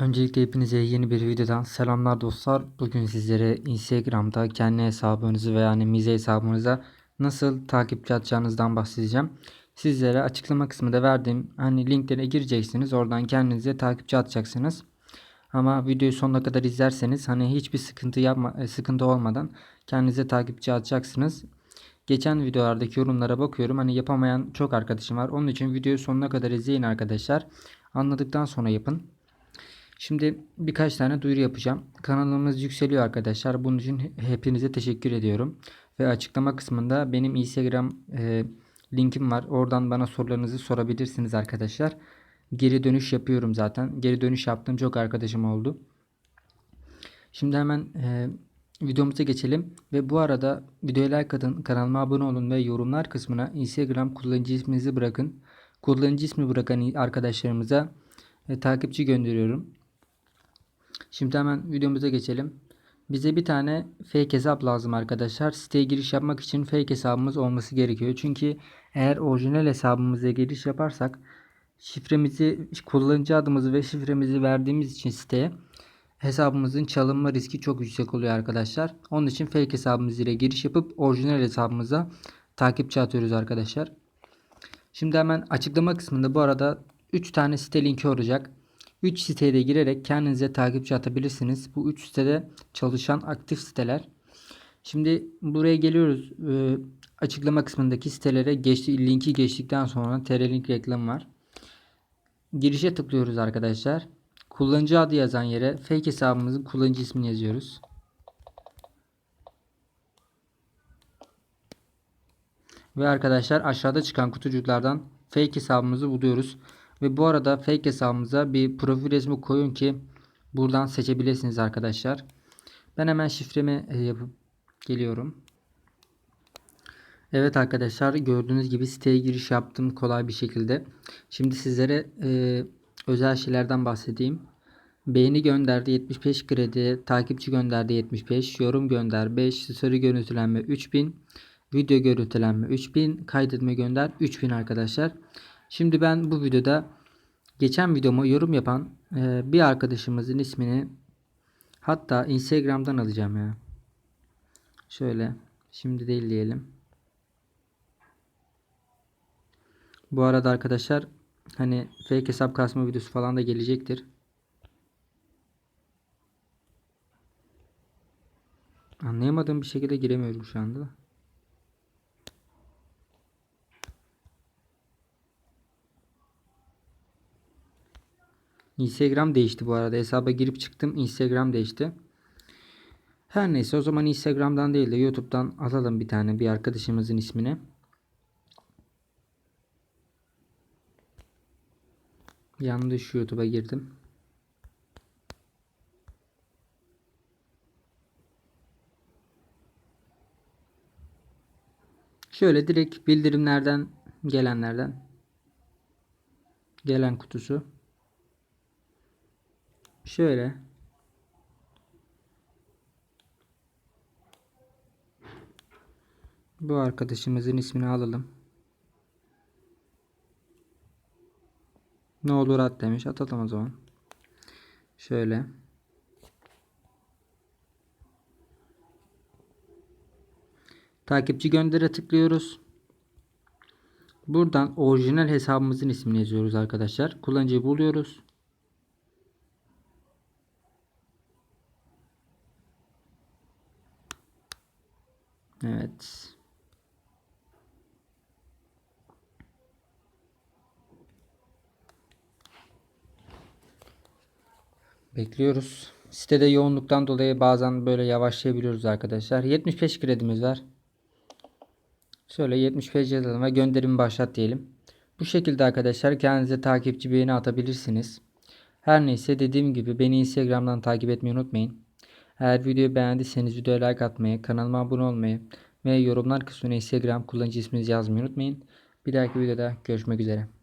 Öncelikle hepinize yeni bir videodan selamlar dostlar. Bugün sizlere Instagram'da kendi hesabınızı veya yani mize hesabınıza nasıl takipçi atacağınızdan bahsedeceğim. Sizlere açıklama kısmında verdiğim hani linklere gireceksiniz. Oradan kendinize takipçi atacaksınız. Ama videoyu sonuna kadar izlerseniz hani hiçbir sıkıntı yapma e, sıkıntı olmadan kendinize takipçi atacaksınız. Geçen videolardaki yorumlara bakıyorum. Hani yapamayan çok arkadaşım var. Onun için videoyu sonuna kadar izleyin arkadaşlar. Anladıktan sonra yapın. Şimdi birkaç tane duyuru yapacağım. Kanalımız yükseliyor arkadaşlar. Bunun için hepinize teşekkür ediyorum. Ve açıklama kısmında benim Instagram e, linkim var. Oradan bana sorularınızı sorabilirsiniz arkadaşlar. Geri dönüş yapıyorum zaten. Geri dönüş yaptığım çok arkadaşım oldu. Şimdi hemen e, videomuza geçelim. Ve bu arada videoya like atın, kanalıma abone olun ve yorumlar kısmına Instagram kullanıcı isminizi bırakın. Kullanıcı ismi bırakan arkadaşlarımıza e, takipçi gönderiyorum. Şimdi hemen videomuza geçelim. Bize bir tane fake hesap lazım arkadaşlar. Siteye giriş yapmak için fake hesabımız olması gerekiyor. Çünkü eğer orijinal hesabımıza giriş yaparsak şifremizi, kullanıcı adımızı ve şifremizi verdiğimiz için siteye hesabımızın çalınma riski çok yüksek oluyor arkadaşlar. Onun için fake hesabımız ile giriş yapıp orijinal hesabımıza takipçi atıyoruz arkadaşlar. Şimdi hemen açıklama kısmında bu arada 3 tane site linki olacak. 3 siteye de girerek kendinize takipçi atabilirsiniz. Bu 3 sitede çalışan aktif siteler. Şimdi buraya geliyoruz. Ee, açıklama kısmındaki sitelere geçti, linki geçtikten sonra TR-Link reklamı var. Girişe tıklıyoruz arkadaşlar. Kullanıcı adı yazan yere fake hesabımızın kullanıcı ismini yazıyoruz. Ve arkadaşlar aşağıda çıkan kutucuklardan fake hesabımızı buluyoruz. Ve bu arada fake hesabımıza bir profil resmi koyun ki buradan seçebilirsiniz arkadaşlar. Ben hemen şifremi e, yapıp geliyorum. Evet arkadaşlar gördüğünüz gibi siteye giriş yaptım kolay bir şekilde. Şimdi sizlere e, özel şeylerden bahsedeyim. Beğeni gönderdi 75 kredi, takipçi gönderdi 75, yorum gönder 5, story görüntülenme 3000, video görüntülenme 3000, kaydetme gönder 3000 arkadaşlar. Şimdi ben bu videoda geçen videomu yorum yapan e, bir arkadaşımızın ismini hatta Instagram'dan alacağım ya. Şöyle şimdi değil diyelim. Bu arada arkadaşlar hani fake hesap kasma videosu falan da gelecektir. Anlayamadığım bir şekilde giremiyorum şu anda. Instagram değişti bu arada. Hesaba girip çıktım. Instagram değişti. Her neyse o zaman Instagram'dan değil de YouTube'dan alalım bir tane bir arkadaşımızın ismini. Yanlış YouTube'a girdim. Şöyle direkt bildirimlerden gelenlerden gelen kutusu. Şöyle. Bu arkadaşımızın ismini alalım. Ne olur at demiş. Atalım o zaman. Şöyle. Takipçi göndere tıklıyoruz. Buradan orijinal hesabımızın ismini yazıyoruz arkadaşlar. Kullanıcıyı buluyoruz. Evet. Bekliyoruz. Sitede yoğunluktan dolayı bazen böyle yavaşlayabiliyoruz arkadaşlar. 75 kredimiz var. Şöyle 75 yazalım ve gönderimi başlat diyelim. Bu şekilde arkadaşlar kendinize takipçi beğeni atabilirsiniz. Her neyse dediğim gibi beni Instagram'dan takip etmeyi unutmayın. Eğer videoyu beğendiyseniz videoya like atmayı, kanalıma abone olmayı ve yorumlar kısmına Instagram kullanıcı isminizi yazmayı unutmayın. Bir dahaki videoda görüşmek üzere.